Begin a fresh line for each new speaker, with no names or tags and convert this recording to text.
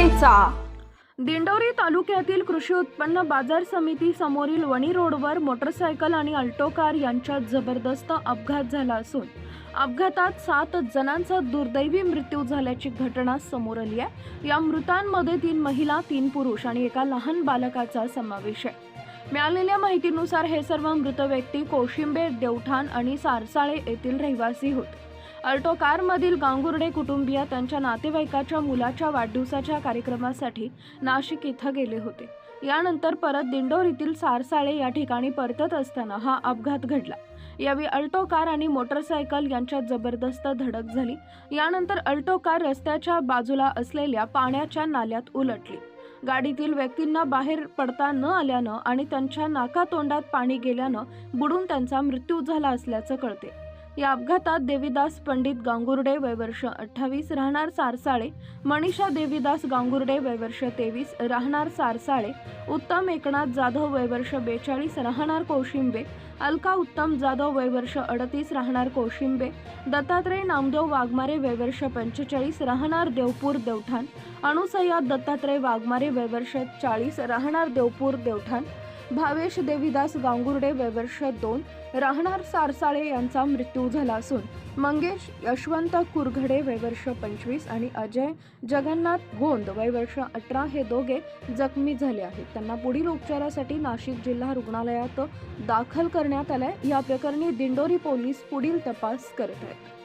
जनतेचा. दिंडोरी तालुक्यातील कृषी उत्पन्न बाजार समिती समोरील वणी रोडवर मोटरसायकल आणि अल्टो कार यांच्यात जबरदस्त अपघात झाला असून अपघातात सात जणांचा दुर्दैवी मृत्यू झाल्याची घटना समोर आली आहे. या मृतांमध्ये तीन महिला तीन पुरुष आणि एका लहान बालकाचा समावेश आहे. मिळालेल्या माहितीनुसार हे सर्व मृत व्यक्ती कोशिंबे देवठाण आणि सारसाळे येथील रहिवासी होते. अल्टो कारमधील गांगुर्डे कुटुंबीय त्यांच्या नातेवाईकाच्या मुलाच्या वाढदिवसाच्या कार्यक्रमासाठी नाशिक इथं गेले होते. यानंतर परत दिंडोरीतील सारसाळे या ठिकाणी परतत असताना हा अपघात घडला. यावेळी अल्टो कार आणि मोटरसायकल यांच्यात जबरदस्त धडक झाली. यानंतर अल्टो कार रस्त्याच्या बाजूला असलेल्या पाण्याच्या नाल्यात उलटली. गाडीतील व्यक्तींना बाहेर पडता न आल्यानं आणि त्यांच्या नाकातोंडात पाणी गेल्यानं बुडून त्यांचा मृत्यू झाला असल्याचं कळते. या अपघातात देवीदास पंडित गांगुर्डे वयवर्ष अठ्ठावीस राहणार सारसाळे मनीषा देवीदास गांगुर्डे वयवर्ष तेवीस राहणार सारसाळे उत्तम एकनाथ जाधव वयवर्ष बेचाळीस राहणार कोशिंबे अलका उत्तम जाधव वयवर्ष अडतीस राहणार कोशिंबे दत्तात्रय नामदेव वाघमारे वयवर्ष पंचेचाळीस राहणार देवपूर देवठाण अणुसय्या दत्तात्रय वाघमारे वयवर्ष चाळीस राहणार देवपूर देवठाण भावेश देवीदास गांगुर्डे वयवर्ष दोन राहणार सारसाळे यांचा मृत्यू झाला असून मंगेश यशवंत कुरघडे वयवर्ष पंचवीस आणि अजय जगन्नाथ गोंद वयवर्ष अठरा हे दोघे जखमी झाले आहेत. त्यांना पुढील उपचारासाठी नाशिक जिल्हा रुग्णालयात दाखल करण्यात आलंय. या प्रकरणी दिंडोरी पोलीस पुढील तपास करत आहेत.